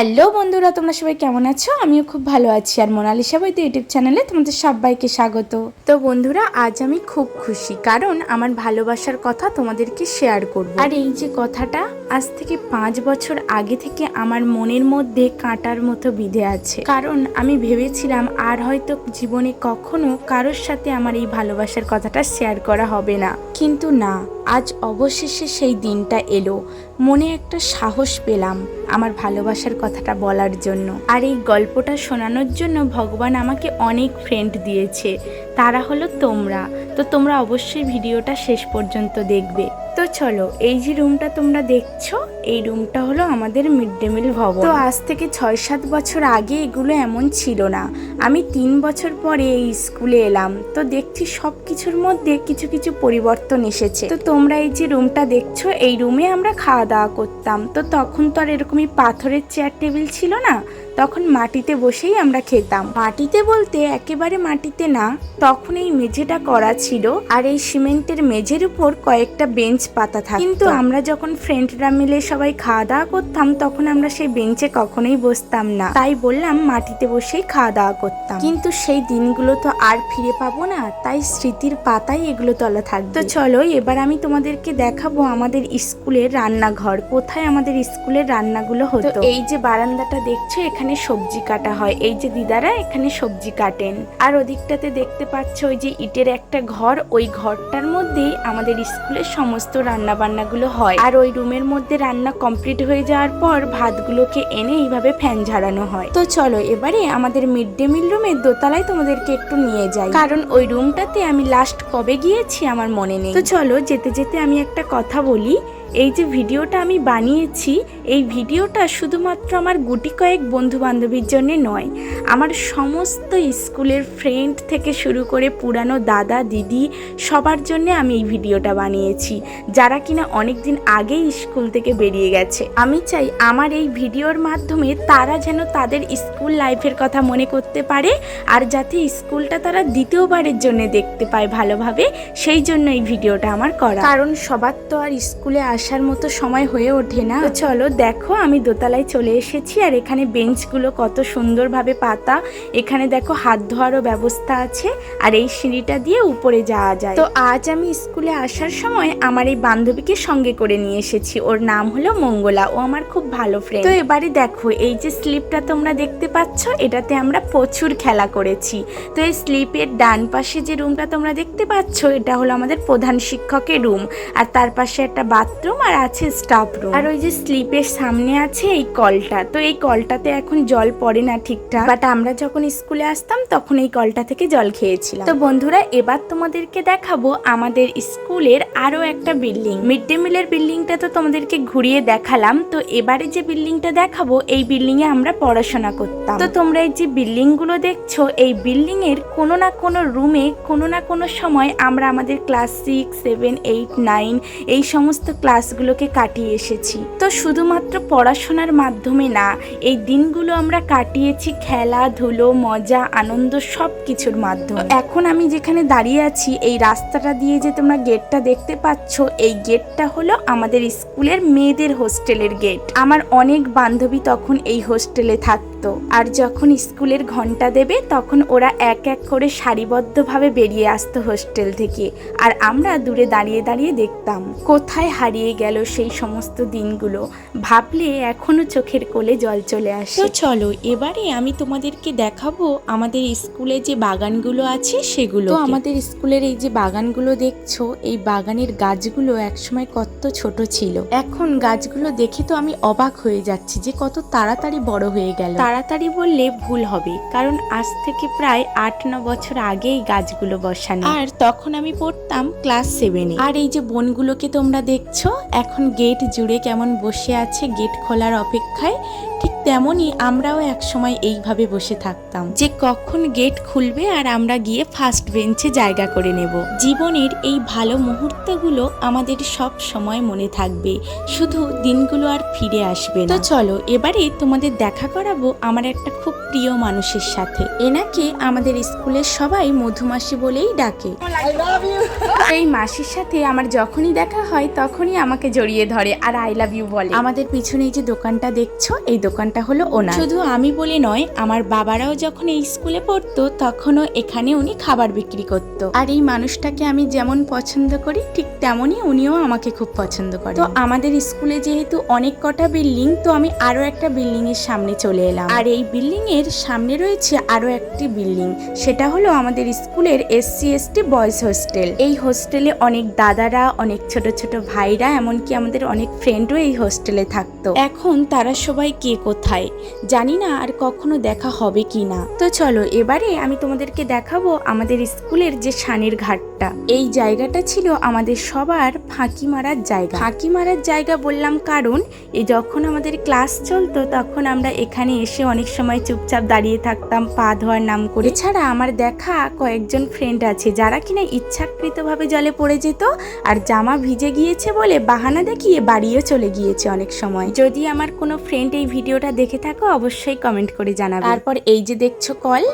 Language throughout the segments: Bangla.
হ্যালো বন্ধুরা, তোমরা সবাই কেমন আছো? আমিও খুব ভালো আছি। আর মোনালিসা তো ইউটিউব চ্যানেলে তোমাদের সবাইকে স্বাগত। তো বন্ধুরা, আজ আমি খুব খুশি কারণ আমার ভালোবাসার কথা তোমাদেরকে শেয়ার করব। আর এই যে কথাটা আজ থেকে পাঁচ বছর আগে থেকে আমার মনের মধ্যে কাঁটার মতো বিধে আছে। কারণ আমি ভেবেছিলাম আর হয়তো জীবনে কখনো কারোর সাথে আমার এই ভালোবাসার কথাটা শেয়ার করা হবে না। কিন্তু না, আজ অবশেষে সেই দিনটা এলো। মনে একটা সাহস পেলাম আমার ভালোবাসার কথাটা বলার জন্য। আর এই গল্পটা শোনানোর জন্য ভগবান আমাকে অনেক ফ্রেন্ড দিয়েছে। তারা হলো তোমরা। তো তোমরা অবশ্যই ভিডিওটা শেষ পর্যন্ত দেখবে। তো চলো, এই যে রুমটা তোমরা দেখছ এই রুমটা হলো আমাদের মিড ডে মিল ভবন। তো আজ থেকে ছয় সাত বছর আগে এগুলো এমন ছিল না। আমি তিন বছর পরে এই স্কুলে এলাম। তো দেখছি সব কিছুর মধ্যে কিছু কিছু পরিবর্তন এসেছে। তো তোমরা এই যে রুমটা দেখছ, এই রুমে আমরা খাওয়া দাওয়া করতাম। তো তখন তো আর এরকমই পাথরের চেয়ার টেবিল ছিল না। তখন মাটিতে বসেই আমরা খেতাম। মাটিতে বলতে একেবারে মাটিতে না, তখন এই মেঝেটা করা ছিল আর এই সিমেন্টের মেঝের উপর কয়েকটা বেঞ্চ পাতা থাকে কিন্তু আমরা যখন ফ্রেন্ডরা মিলে সবাই খাওয়া দাওয়া করতাম, তখন আমরা সেই বেঞ্চে কখনোই বসতাম না। তাই বললাম মাটিতে বসেই খাওয়া দাওয়া করতাম। কিন্তু সেই দিনগুলো তো আর ফিরে পাবো না, তাই স্মৃতির পাতাই এগুলো তলা থাকবে। তো চলো, এবার আমি তোমাদেরকে দেখাবো আমাদের স্কুলের রান্নাঘর। কোথায় আমাদের স্কুলের রান্নাগুলো হতো? এই যে বারান্দাটা দেখছ, এখানে সবজি কাটা হয়। এই যে দিদারা এখানে সবজি কাটেন। আর ওদিকটাতে দেখতে পাচ্ছ ওই যে ইটের একটা ঘর। ওই ঘরটার মধ্যেই আমাদের স্কুলের সমস্ত রান্না বান্নাগুলো হয়। আর ওই রুমের মধ্যে রান্না কমপ্লিট হয়ে যাওয়ার পর ভাতগুলোকে এনে এইভাবে ফ্যান ঝাড়ানো হয়। তো চলো এবারে আমাদের মিড ডে মিল রুমের দোতলায় তোমাদেরকে একটু নিয়ে যাই। কারণ ওই রুমটাতে আমি লাস্ট কবে গিয়েছি আমার মনে নেই। তো চলো যেতে যেতে আমি একটা কথা বলি। এই যে ভিডিওটা আমি বানিয়েছি, এই ভিডিওটা শুধুমাত্র আমার গুটি কয়েক বন্ধু বান্ধবীর জন্য নয়, আমার সমস্ত স্কুলের ফ্রেন্ড থেকে শুরু করে পুরানো দাদা, দিদি সবার জন্যে আমি এই ভিডিওটা বানিয়েছি, যারা কিনা অনেক দিন আগেই স্কুল থেকে বেরিয়ে গেছে। আমি চাই আমার এই ভিডিওর মাধ্যমে তারা যেন তাদের স্কুল লাইফের কথা মনে করতে পারে, আর যাতে স্কুলটা তারা দ্বিতীয়বারের জন্য দেখতে পায় ভালোভাবে, সেই জন্য এই ভিডিওটা আমার করা। কারণ সবার তো আর স্কুলে আসার মতো সময় হয়ে ওঠে না। চলো দেখো, আমি দোতলায় চলে এসেছি আর এখানে বেঞ্চগুলো কত সুন্দরভাবে পাতা। এখানে দেখো হাত ধোয়ারও ব্যবস্থা আছে আর এই সিঁড়িটা দিয়ে উপরে যাওয়া যায়। তো আজ আমি স্কুলে আসার সময় আমার এই বান্ধবীকে সঙ্গে করে নিয়ে এসেছি। ওর নাম হলো মঙ্গলা, ও আমার খুব ভালো ফ্রেন্ড তো এবারে দেখো, এই যে স্লিপটা তোমরা দেখতে পাচ্ছ, এটাতে আমরা প্রচুর খেলা করেছি। তো এই স্লিপের ডান পাশে যে রুমটা তোমরা দেখতে পাচ্ছ, এটা হলো আমাদের প্রধান শিক্ষকের রুম আর তার পাশে একটা বাথরুম আর আছে স্টাফ রুম আর ওই যে স্লিপের সামনে আছে এই কলটা। তো এই কলটাতে এখন জল পড়ে না ঠিকঠাক। বাট আমরা যখন স্কুলে আসতাম, তখন এই কলটা থেকে জল খেয়েছিলাম। তো বন্ধুরা, এবার তোমাদেরকে দেখাবো আমাদের স্কুলের আরও একটা বিল্ডিং মিড ডে মিলের বিল্ডিংটা তো তোমাদেরকে ঘুরিয়ে দেখালাম। তো এবারে যে বিল্ডিংটা দেখাবো, এই বিল্ডিং এ আমরা পড়াশোনা করতাম। তো তোমরা এই যে বিল্ডিংগুলো দেখছ, এই বিল্ডিং এর কোনো না কোনো রুমে কোনো না কোনো সময় আমরা আমাদের class six seven eight nine এই সমস্ত ক্লাসগুলোকে কাটিয়ে এসেছি। তো শুধুমাত্র পড়াশোনার মাধ্যমে না, এই দিনগুলো আমরা কাটিয়েছি খেলাধুলো মজা, আনন্দ সব কিছুর মাধ্যমে। এখন আমি যেখানে দাঁড়িয়ে আছি, এই রাস্তাটা দিয়ে যে তোমরা গেটটা দেখতে পাচ্ছ, এই গেটটা হলো আমাদের স্কুলের মেয়েদের হোস্টেলের গেট। আমার অনেক বান্ধবী তখন এই হোস্টেলে থাকতো। আর যখন স্কুলের ঘণ্টা দেবে, তখন ওরা এক এক করে সারিবদ্ধভাবে বেরিয়ে আসতো হোস্টেল থেকে। আর আমরা দূরে দাঁড়িয়ে দাঁড়িয়ে দেখতাম, কোথায় হারিয়ে গেল সেই সমস্ত দিনগুলো। ভাবলে এখনও চোখের কোলে জল চলে আসে। তো চলো এবারে আমি তোমাদেরকে দেখাবো আমাদের স্কুলে যে বাগানগুলো আছে সেগুলো তো আমাদের স্কুলের এই যে বাগানগুলো দেখছ এই বাগানের গাছগুলো একসময় কত ছোট ছিল। এখন গাছগুলো দেখে তো আমি অবাক হয়ে যাচ্ছি যে কত তাড়াতাড়ি বড় হয়ে গেল। তাড়াতাড়ি বললে ভুল হবে কারণ আজ থেকে প্রায় আট ন বছর আগেই গাছগুলো বসানো। আর তখন আমি পড়তাম ক্লাস সেভেনে। আর এই যে বনগুলোকে তোমরা দেখছ এখন গেট জুড়ে কেমন বসে আছে গেট খোলার অপেক্ষায় ঠিক তেমনই আমরাও একসময় এইভাবে বসে থাকতাম যে কখন গেট খুলবে আর আমরা গিয়ে ফার্স্ট বেঞ্চে জায়গা করে নেব। জীবনের এই ভালো মুহূর্তগুলো আমাদের সব সময় মনে থাকবে। শুধু দিনগুলো আর ফিরে আসবে তো চলো এবারে তোমাদের দেখা করাবো আমার একটা খুব প্রিয় মানুষের সাথে। এনাকে আমাদের স্কুলের সবাই মধুমাসি বলেই ডাকে। এই মাসির সাথে আমার যখনই দেখা হয় তখনই আমাকে জড়িয়ে ধরে আর আই লাভ ইউ বলে। আমাদের পিছনে এই যে দোকানটা দেখছ এই দোকানটা হলো ওনার। শুধু আমি বলে নয় আমার বাবারাও যখন এই স্কুলে পড়তো তখনও এখানে উনি খাবার বিক্রি করতো। আর এই মানুষটাকে আমি যেমন পছন্দ করি ঠিক তেমনই উনিও আমাকে খুব পছন্দ করে তো আমাদের স্কুলে যেহেতু অনেক কটা বিল্ডিং তো আমি আরও একটা বিল্ডিং এর সামনে চলে এলাম। আর এই বিল্ডিং এর সামনে রয়েছে আরও একটি বিল্ডিং সেটা হলো আমাদের স্কুলের এসসি এসটি বয়েজ হোস্টেল। এই হোস্টেলে অনেক দাদারা অনেক ছোট ছোট ভাইরা এমনকি আমাদের অনেক ফ্রেন্ডও এই হোস্টেলে থাকতো। এখন তারা সবাই কে কোথায়? জানি না আর কখনো দেখা হবে কি না। তো চলো, এবারে আমি তোমাদেরকে দেখাবো আমাদের স্কুলের যে সানের ঘাটটা। এই জায়গাটা ছিল আমাদের সবার ফাঁকি মারার জায়গা। ফাঁকি মারার জায়গা বললাম কারণ এই যখন আমাদের ক্লাস চলতো তখন আমরা এখানে এসে অনেক সময় চুপচাপ দাঁড়িয়ে থাকতাম, পা ধোয়ার নাম করে। এছাড়া আমার দেখা কয়েকজন ফ্রেন্ড আছে যারা কিনা ইচ্ছাকৃতভাবে জলে পড়ে যেত আর জামা ভিজে গিয়েছে বলে বাহানা দেখিয়ে বাড়িও চলে গিয়েছে অনেক সময়। যদি আমার কোনো ফ্রেন্ড এই ভিডিওটা দেখে থাকো অবশ্যই কমেন্ট করে জানাবে। তারপর এই যে দেখছ কল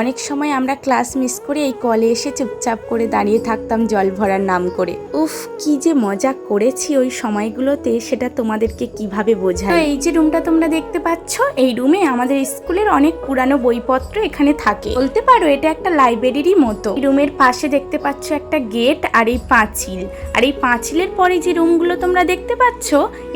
অনেক সময় আমরা ক্লাস মিস করে এই কলে এসে চুপচাপ করে দাঁড়িয়ে থাকতাম জল ভরার নাম করে। উফ, কি যে মজা করেছি ওই সময়গুলোতে, সেটা তোমাদেরকে কীভাবে বোঝায় এই যে রুমটা তোমরা দেখতে পাচ্ছ, এই রুমে আমাদের স্কুলের অনেক পুরানো বইপত্র এখানে থাকে। বলতে পারো, এটা একটা লাইব্রেরিরই মতো। রুমের পাশে দেখতে পাচ্ছ একটা গেট আর এই পাঁচিল। আর এই পাঁচিলের পরে যে রুমগুলো তোমরা দেখতে পাচ্ছ,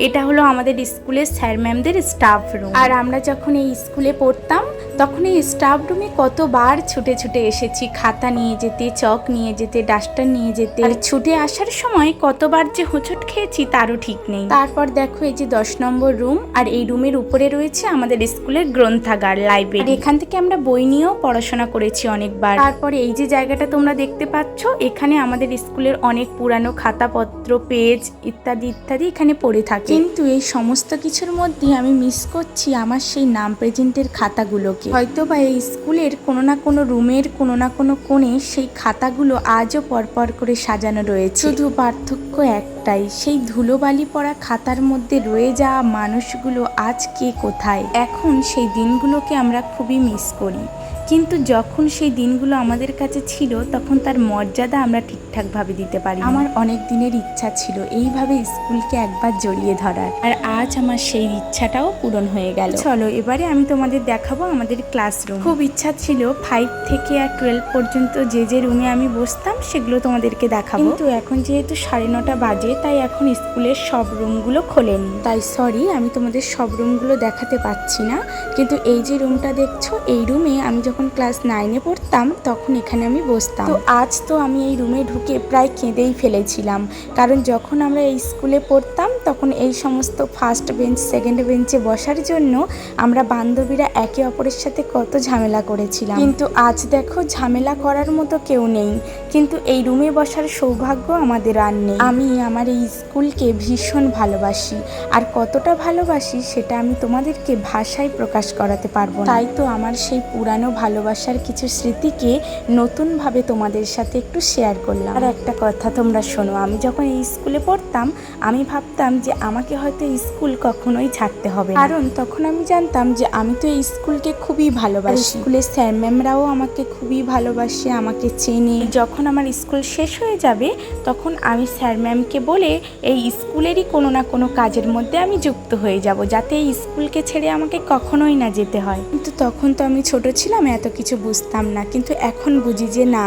এটা হলো আমাদের স্কুলের স্যার ম্যামদের স্টাফ রুম। আর আমরা যখন এই স্কুলে পড়তাম, তখন এই স্টাফ রুমে কতবার ছুটে ছুটে এসেছি, খাতা নিয়ে যেতে, চক নিয়ে যেতে, ডাস্টার নিয়ে যেতে। আর ছুটে আসার সময় কতবার যে হোঁচট খেয়েছি তারও ঠিক নেই। তারপর দেখো এই যে দশ নম্বর রুম, আর এই রুমের উপরে রয়েছে আমাদের স্কুলের গ্রন্থাগার, লাইব্রেরি। এখান থেকে আমরা বই নিয়েও পড়াশোনা করেছি অনেকবার। তারপরে এই যে জায়গাটা তোমরা দেখতে পাচ্ছ, এখানে আমাদের স্কুলের অনেক পুরানো খাতাপত্র, পেজ ইত্যাদি ইত্যাদি এখানে পড়ে থাকে। কিন্তু এই সমস্ত কিছুর মধ্যে আমি মিস করছি আমার সেই নাম প্রেজেন্টের খাতাগুলোকে। হয়তো বা এই স্কুলের কোনো না কোনো রুমের, কোনো না কোনো কোণে সেই খাতাগুলো আজও পরপর করে সাজানো রয়েছে। শুধু পার্থক্য একটাই, সেই ধুলোবালি পড়া খাতার মধ্যে রয়ে যাওয়া মানুষগুলো আজ কে কোথায়? এখন সেই দিনগুলোকে আমরা খুবই মিস করি। কিন্তু যখন সেই দিনগুলো আমাদের কাছে ছিল তখন তার মর্যাদা আমরা ঠিকঠাকভাবে দিতে পারি আমার অনেক দিনের ইচ্ছা ছিল এইভাবে স্কুলকে একবার জড়িয়ে ধরার। আর আজ আমার সেই ইচ্ছাটাও পূরণ হয়ে গেল। চলো এবারে আমি তোমাদের দেখাবো আমাদের ক্লাসরুম। খুব ইচ্ছা ছিল ফাইভ থেকে আর টুয়েলভ পর্যন্ত যে যে রুমে আমি বসতাম সেগুলো তোমাদেরকে দেখাবো। কিন্তু এখন যেহেতু সাড়ে নটা বাজে তাই এখন স্কুলের সব রুমগুলো খোলেনি। তাই সরি আমি তোমাদের সব রুমগুলো দেখাতে পাচ্ছি না। কিন্তু এই যে রুমটা দেখছ এই রুমে আমি যখন ক্লাস নাইনে পড়তাম, তখন এখানে আমি বসতাম। তো আজ তো আমি এই রুমে ঢুকে প্রায় কেঁদেই ফেলেছিলাম। কারণ যখন আমরা এই স্কুলে পড়তাম, তখন এই সমস্ত ফার্স্ট বেঞ্চ সেকেন্ড বেঞ্চে বসার জন্য আমরা বান্ধবীরা একে অপরের সাথে কত ঝামেলা করেছিলাম। কিন্তু আজ দেখো, ঝামেলা করার মতো কেউ নেই। কিন্তু এই রুমে বসার সৌভাগ্য আমাদের আর নেই। আমি আমার এই স্কুলকে ভীষণ ভালোবাসি। আর কতটা ভালোবাসি, সেটা আমি তোমাদেরকে ভাষায় প্রকাশ করাতে পারব তাই তো আমার সেই পুরানো ভালোবাসার কিছু স্মৃতিকে নতুনভাবে তোমাদের সাথে একটু শেয়ার করলাম। আর একটা কথা তোমরা শোনো আমি যখন এই স্কুলে পড়তাম আমি ভাবতাম যে আমাকে হয়তো স্কুল কখনোই ছাড়তে হবে কারণ তখন আমি জানতাম যে আমি তো এই স্কুলকে খুবই ভালোবাসি। স্কুলের স্যার ম্যামরাও আমাকে খুবই ভালোবাসে আমাকে চেনে। যখন আমার স্কুল শেষ হয়ে যাবে তখন আমি স্যার ম্যামকে বলে এই স্কুলেরই কোনো না কোনো কাজের মধ্যে আমি যুক্ত হয়ে যাব যাতে এই স্কুলকে ছেড়ে আমাকে কখনোই না যেতে হয়। কিন্তু তখন তো আমি ছোট ছিলাম এত কিছু বুঝতাম না কিন্তু এখন বুঝি যে না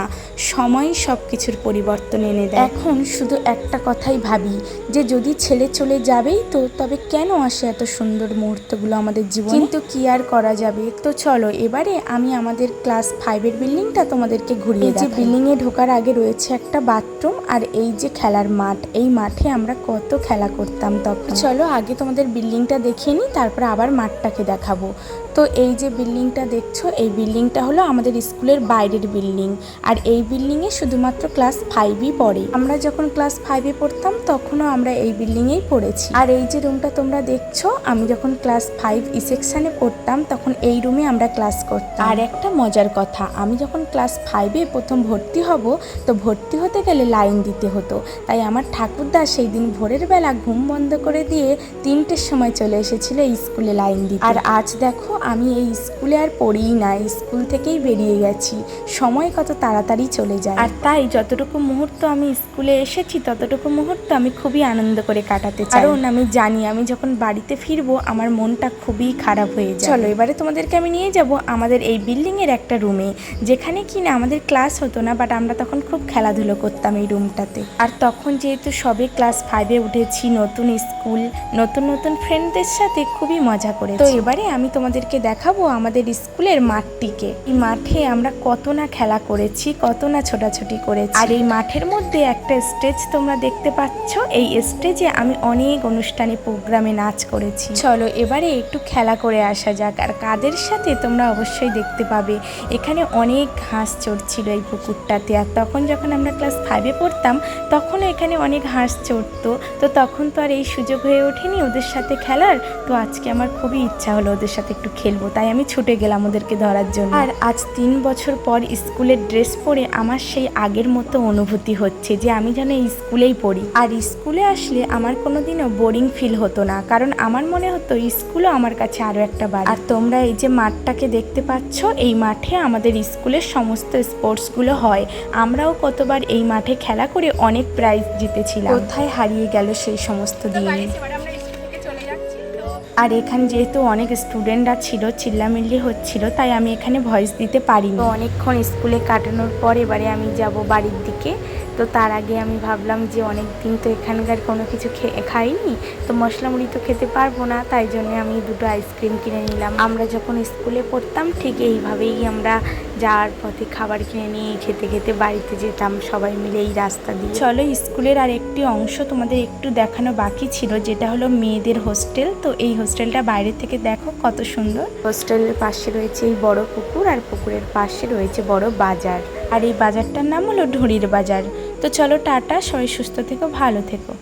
সময় সব কিছুর পরিবর্তন এনে দেয়। এখন শুধু একটা কথাই ভাবি যে যদি ছেলে চলে যাবেই তো তবে কেন আসে এত সুন্দর মুহূর্তগুলো আমাদের জীবনে? কিন্তু কি আর করা যাবে? তো চলো এবারে আমি আমাদের ক্লাস ফাইভের বিল্ডিংটা তোমাদেরকে ঘুরিয়ে যে বিল্ডিংয়ে ঢোকার আগে রয়েছে একটা বাথরুম আর এই যে খেলার মাঠ এই মাঠে আমরা কত খেলা করতাম তখন। চলো আগে তোমাদের বিল্ডিংটা দেখিয়ে নিই তারপর আবার মাঠটাকে দেখাবো। তো এই যে বিল্ডিংটা দেখছ এই বিল্ডিং বিল্ডিংটা হলো আমাদের স্কুলের বাইরের বিল্ডিং। আর এই বিল্ডিংয়ে শুধুমাত্র ক্লাস ফাইভই পড়ে। আমরা যখন ক্লাস ফাইভে পড়তাম, তখনও আমরা এই বিল্ডিংয়েই পড়েছি। আর এই যে রুমটা তোমরা দেখছ, আমি যখন ক্লাস ফাইভ ই সেকশনে পড়তাম, তখন এই রুমে আমরা ক্লাস করতাম। আর একটা মজার কথা, আমি যখন ক্লাস ফাইভে প্রথম ভর্তি হব, তো ভর্তি হতে গেলে লাইন দিতে হতো। তাই আমার ঠাকুরদা সেই দিন ভোরের বেলা ঘুম বন্ধ করে দিয়ে তিনটের সময় চলে এসেছিল স্কুলে লাইন দিতে। আর আজ দেখো, আমি এই স্কুলে আর পড়িই না স্কুল থেকেই বেরিয়ে গেছি। সময় কত তাড়াতাড়ি চলে যায়। আর তাই যতটুকু মুহূর্ত আমি স্কুলে এসেছি ততটুকু মুহূর্ত আমি খুবই আনন্দ করে কাটাতে চাই। কারণ আমি জানি আমি যখন বাড়িতে ফিরবো আমার মনটা খুবই খারাপ হয়ে যায় চলো এবারে তোমাদেরকে আমি নিয়ে যাব আমাদের এই বিল্ডিং এর একটা রুমে। যেখানে কি না আমাদের ক্লাস হতো না বাট আমরা তখন খুব খেলাধুলো করতাম এই রুমটাতে। আর তখন যেহেতু সবে ক্লাস ফাইভে উঠেছি নতুন স্কুল নতুন নতুন ফ্রেন্ডদের সাথে খুবই মজা করে তো এবারে আমি তোমাদেরকে দেখাবো আমাদের স্কুলের মাঠটিকে এই মাঠে আমরা কত না খেলা করেছি, কত না ছোটাছুটি করেছি। আর এই মাঠের মধ্যে একটা স্টেজ তোমরা দেখতে পাচ্ছ। এই স্টেজে আমি অনেক অনুষ্ঠানে, প্রোগ্রামে নাচ করেছি। চলো এবারে একটু খেলা করে আসা যাক। আর কাদের সাথে তোমরা অবশ্যই দেখতে পাবে। এখানে অনেক ঘাস চড়ছিল এই পুকুরটাতে। আর তখন যখন আমরা ক্লাস ফাইভে পড়তাম, তখনও এখানে অনেক হাঁস চড়তো। তো তখন তো আর এই সুযোগ হয়ে ওঠেনি ওদের সাথে খেলার। তো আজকে আমার খুবই ইচ্ছা হলো ওদের সাথে একটু খেলব। তাই আমি ছুটে গেলাম ওদেরকে ধরার জন্য। আর আজ তিন বছর পর স্কুলের ড্রেস পরে আমার সেই আগের মতো অনুভূতি হচ্ছে যে আমি যেন স্কুলেই পড়ি। আর স্কুলে আসলে আমার কোনোদিনও বোরিং ফিল হতো না কারণ আমার মনে হতো স্কুলও আমার কাছে আরও একটা বাড়ি। আর তোমরা এই যে মাঠটাকে দেখতে পাচ্ছ এই মাঠে আমাদের স্কুলের সমস্ত স্পোর্টসগুলো হয়। আমরাও কতবার এই মাঠে খেলা করে অনেক প্রাইজ জিতেছিলাম। কোথায় হারিয়ে গেল সেই সমস্ত দিন? আর এখানে যেহেতু অনেক স্টুডেন্টরা ছিল, চিল্লামিল্লি হচ্ছিল, তাই আমি এখানে ভয়েস দিতে পারিনি। অনেকক্ষণ স্কুলে কাটানোর পর এবারে আমি যাব বাড়ির দিকে। তো তার আগে আমি ভাবলাম যে অনেক দিন তো এখানকার কোনো কিছু খাইনি তো মশলা মুড়ি তো খেতে পারব না তাই জন্য আমি দুটো আইসক্রিম কিনে নিলাম। আমরা যখন স্কুলে পড়তাম ঠিক এইভাবেই আমরা যাওয়ার পথে খাবার কিনে নিয়ে খেতে খেতে বাড়িতে যেতাম সবাই মিলে এই রাস্তা দিয়ে। চলো স্কুলের আর একটি অংশ তোমাদের একটু দেখানো বাকি ছিল যেটা হলো মেয়েদের হোস্টেল। তো এই হোস্টেলটা বাইরে থেকে দেখো কত সুন্দর। হোস্টেলের পাশে রয়েছে এই বড় পুকুর আর পুকুরের পাশে রয়েছে বড় বাজার। আর এই বাজারটার নাম হলো ঢুঁড়ির বাজার। তো চলো টাটা সবাই সুস্থ থেকো ভালো থেকো।